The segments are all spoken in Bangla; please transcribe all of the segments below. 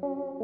thank you.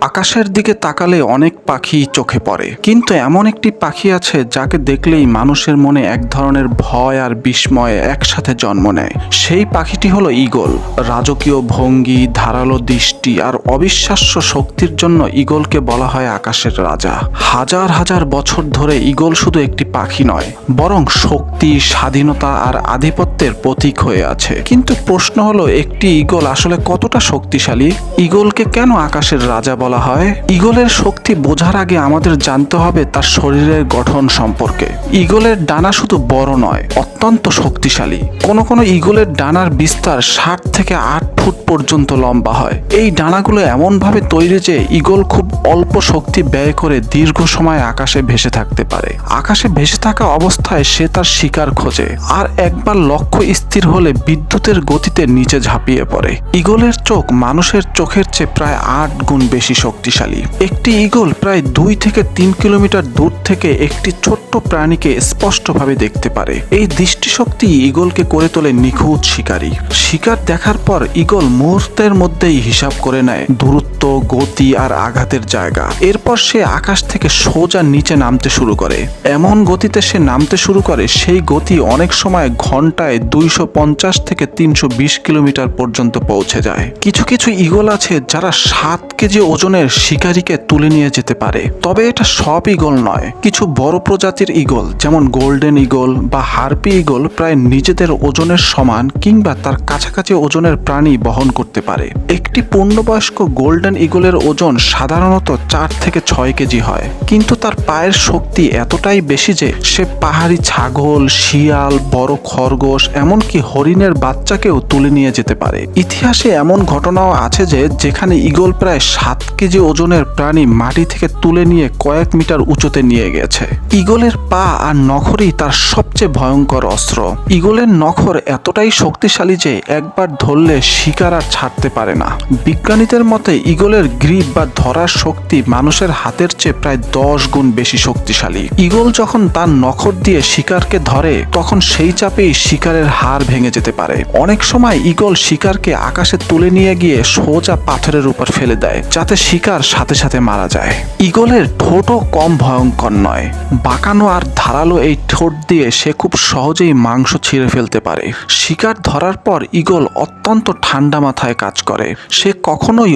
আকাশের দিকে তাকালে অনেক পাখি চোখে পড়ে। কিন্তু এমন একটি পাখি আছে যাকে দেখলেই মানুষের মনে এক ধরনের ভয় আর বিস্ময় একসাথে জন্ম নেয়। সেই পাখিটি হলো ঈগল। রাজকীয় ভঙ্গি, ধারালো দৃষ্টি আর অবিশ্বাস্য শক্তির জন্য ঈগলকে বলা হয় আকাশের রাজা। হাজার হাজার বছর ধরে ঈগল শুধু একটি পাখি নয়, বরং শক্তি, স্বাধীনতা আর আধিপত্যের প্রতীক হয়ে আছে। কিন্তু প্রশ্ন হলো, একটি ঈগল আসলে কতটা শক্তিশালী? ঈগলকে কেন আকাশের রাজা বলা হয় ঈগলের শক্তি বোঝার আগে আমাদের জানতে হবে তার শরীরের গঠন সম্পর্কে। ঈগলের ডানা শুধু বড় নয়, অত্যন্ত শক্তিশালী। কোনো কোনো ঈগলের ডানার বিস্তার ষাট থেকে আট ফুট পর্যন্ত লম্বা হয়। এই ডানাগুলো এমনভাবে তৈরি যে ঈগল খুব অল্প শক্তি ব্যয় করে দীর্ঘ সময় আকাশে ভেসে থাকতে পারে। আকাশে ভেসে থাকা অবস্থায় সে তার শিকার খোঁজে, আর একবার লক্ষ্য স্থির হলে বিদ্যুতের গতিতে নিচে ঝাঁপিয়ে পড়ে। ঈগলের চোখ মানুষের চোখের চেয়ে প্রায় আট গুণ বেশি শক্তিশালী। একটি ইগল প্রায় দুই থেকে তিন কিলোমিটার দূর থেকে একটি ছোট্ট প্রাণীকে স্পষ্টভাবে দেখতে পারে। এই দৃষ্টিশক্তি ইগলকে করে তোলে নিখুঁত শিকারী। শিকার দেখার পর ইগল মুহূর্তের মধ্যেই হিসাব করে নেয় দূরত্ব গতি আর আঘাতের জায়গা। এরপর সে আকাশ থেকে সোজা নিচে নামতে শুরু করে। এমন গতিতে সে নামতে শুরু করে, সেই গতি অনেক সময় ঘন্টায় দুইশো পঞ্চাশ থেকে তিনশো বিশ কিলোমিটার পর্যন্ত পৌঁছে যায়। কিছু কিছু ঈগল আছে যারা সাত কেজি ওজনের শিকারীকে তুলে নিয়ে যেতে পারে। তবে এটা সব ঈগল নয়। কিছু বড় প্রজাতির ঈগল যেমন গোল্ডেন ঈগল বা হার্পি ঈগল প্রায় নিজেদের ওজনের সমান কিংবা তার কাছাকাছি ওজনের প্রাণী বহন করতে পারে। একটি পূর্ণবয়স্ক গোল্ডেন ঈগলের ওজন সাধারণত চার থেকে ছয় কেজি হয়। কিন্তু তার পায়ের শক্তি এতটাই বেশি যে সে পাহাড়ি ছাগল, শিয়াল, বড় খরগোশ, এমনকি হরিণের বাচ্চাকেও তুলে নিয়ে যেতে পারে। ইতিহাসে এমন ঘটনাও আছে যে যেখানে ঈগল প্রায় সাত কেজি ওজনের প্রাণী মাটি থেকে তুলে নিয়ে কয়েক মিটার উঁচুতে নিয়ে গেছে। ঈগলের পা আর নখরই তার সবচেয়ে ভয়ঙ্কর অস্ত্র। ঈগলের নখর এতটাই শক্তিশালী যে একবার ধরলে শিকার আর ছাড়তে পারে না। বিজ্ঞানীদের মতে ঈগলের গ্রিপ বা ধরার শক্তি মানুষের হাতের চেয়ে প্রায় দশ গুণ বেশি শক্তিশালী। ঈগল যখন তার নখর দিয়ে শিকারকে ধরে, তখন সেই চাপেই শিকারের হাড় ভেঙে যেতে পারে। অনেক সময় ঈগল শিকারকে আকাশে তুলে নিয়ে গিয়ে সোজা পাথরের উপর ফেলে দেয়, যাতে শিকার সাথে সাথে মারা যায়। ঈগলের ঠোঁটও কম ভয়ঙ্কর নয়। বাঁকানো আর ধারালো এই ঠোঁট দিয়ে সে খুব সহজেই মাংস ছিঁড়ে ফেলতে পারে। শিকার ধরার পর ঈগল অত্যন্ত ঠান্ডা মাথায় কাজ করে। সে কখনোই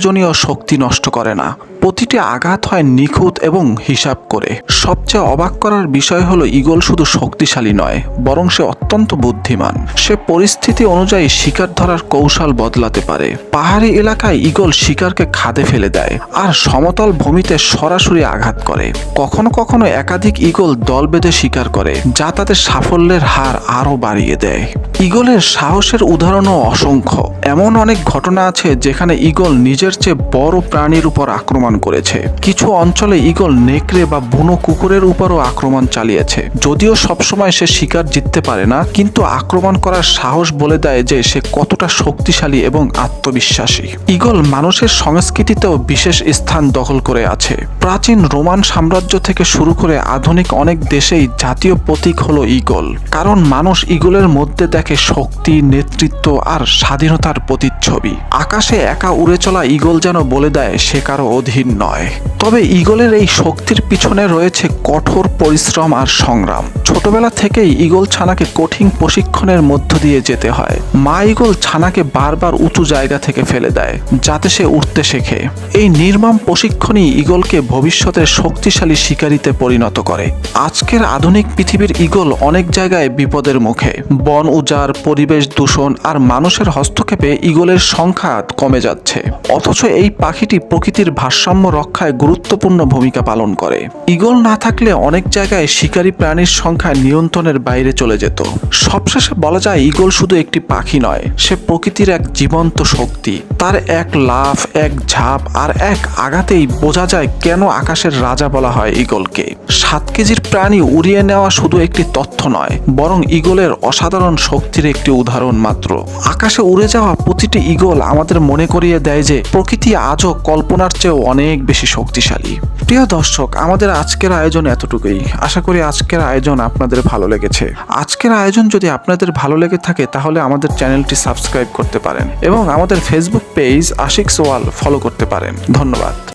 অপ্রয়োজনীয় শক্তি নষ্ট করে না। প্রতিটি আঘাত হয় নিখুঁত এবং হিসাব করে। সবচেয়ে অবাক করার বিষয় হলো ঈগল শুধু শক্তিশালী নয়, বরং সে অত্যন্ত বুদ্ধিমান। সে পরিস্থিতি অনুযায়ী শিকার ধরার কৌশল বদলাতে পারে। পাহাড়ি এলাকায় ঈগল শিকারকে খাদে ফেলে দেয় আর সমতল ভূমিতে সরাসরি আঘাত করে। কখনো কখনো একাধিক ঈগল দল বেঁধে শিকার করে, যা তাদের সাফল্যের হার আরও বাড়িয়ে দেয়। ঈগলের সাহসের উদাহরণও অসংখ্য। এমন অনেক ঘটনা আছে যেখানে ঈগল নিজের চেয়ে বড় প্রাণীর উপর আক্রমণ করেছে। কিছু অঞ্চলে ঈগল নেকড়ে বা বুনো কুকুরের উপরও আক্রমণ চালিয়েছে। যদিও সবসময় সে শিকার জিততে পারে না, কিন্তু আক্রমণ করার সাহস বলে দেয় যে সে কতটা শক্তিশালী এবং আত্মবিশ্বাসী। ঈগল মানুষের সংস্কৃতিতেও বিশেষ স্থান দখল করে আছে। প্রাচীন রোমান সাম্রাজ্য থেকে শুরু করে আধুনিক অনেক দেশেই জাতীয় প্রতীক হলো ঈগল। কারণ মানুষ ঈগলের মধ্যে দেখে শক্তি, নেতৃত্ব আর স্বাধীনতার প্রতিচ্ছবি। আকাশে একা উড়ে চলা ঈগল যেন বলে দেয় সে কারও অধীন নয়। তবে ঈগলের এই শক্তির পিছনে রয়েছে কঠোর পরিশ্রম আর সংগ্রাম। ছোটবেলা থেকেই ঈগল ছানাকে কঠিন প্রশিক্ষণের মধ্য দিয়ে যেতে হয়। মা ঈগল ছানাকে বারবার উঁচু জায়গা থেকে ফেলে দেয়, যাতে সে উঠতে শেখে। এই নির্মম প্রশিক্ষণই ঈগলকে ভবিষ্যতের শক্তিশালী শিকারিতে পরিণত করে। আজকের আধুনিক পৃথিবীর ঈগল অনেক জায়গায় বিপদের মুখে। বন উজাড়, পরিবেশ দূষণ আর মানুষের হস্তক্ষেপে ঈগলের সংখ্যা কমে যাচ্ছে। অথচ এই পাখিটি প্রকৃতির ভারসাম্য রক্ষায় গুরুত্বপূর্ণ ভূমিকা পালন করে। ঈগল না থাকলে অনেক জায়গায় শিকারী প্রাণীর সংখ্যা নিয়ন্ত্রণের বাইরে চলে যেত। সবশেষে বলা যায়, ঈগল শুধু একটি পাখি নয়, সে প্রকৃতির এক জীবন্ত শক্তি। তার এক লাফ, এক ঝাঁপ আর এক আঘাতেই বোঝা যায় কেন আকাশের রাজা বলা হয় ঈগলকে। সাত কেজির প্রাণী উড়িয়ে নেওয়া শুধু একটি তথ্য নয়, বরং ঈগলের অসাধারণ শক্তির একটি উদাহরণ মাত্র। আকাশে উড়ে যাওয়া প্রতিটি ঈগল আমাদের মনে করিয়ে দেয় যে, প্রকৃতি আজও কল্পনার চেয়েও অনেক বেশি শক্তিশালী। প্রিয় দর্শক, আমাদের আজকের আয়োজন এতটুকুই। আশা করি আজকের আয়োজন আপনাদের ভালো লেগেছে। আজকের আয়োজন যদি আপনাদের ভালো লেগে থাকে, তাহলে আমাদের চ্যানেলটি সাবস্ক্রাইব করতে পারেন এবং আমাদের ফেসবুক পেজ আশিক সোয়াল ফলো করতে পারেন। ধন্যবাদ।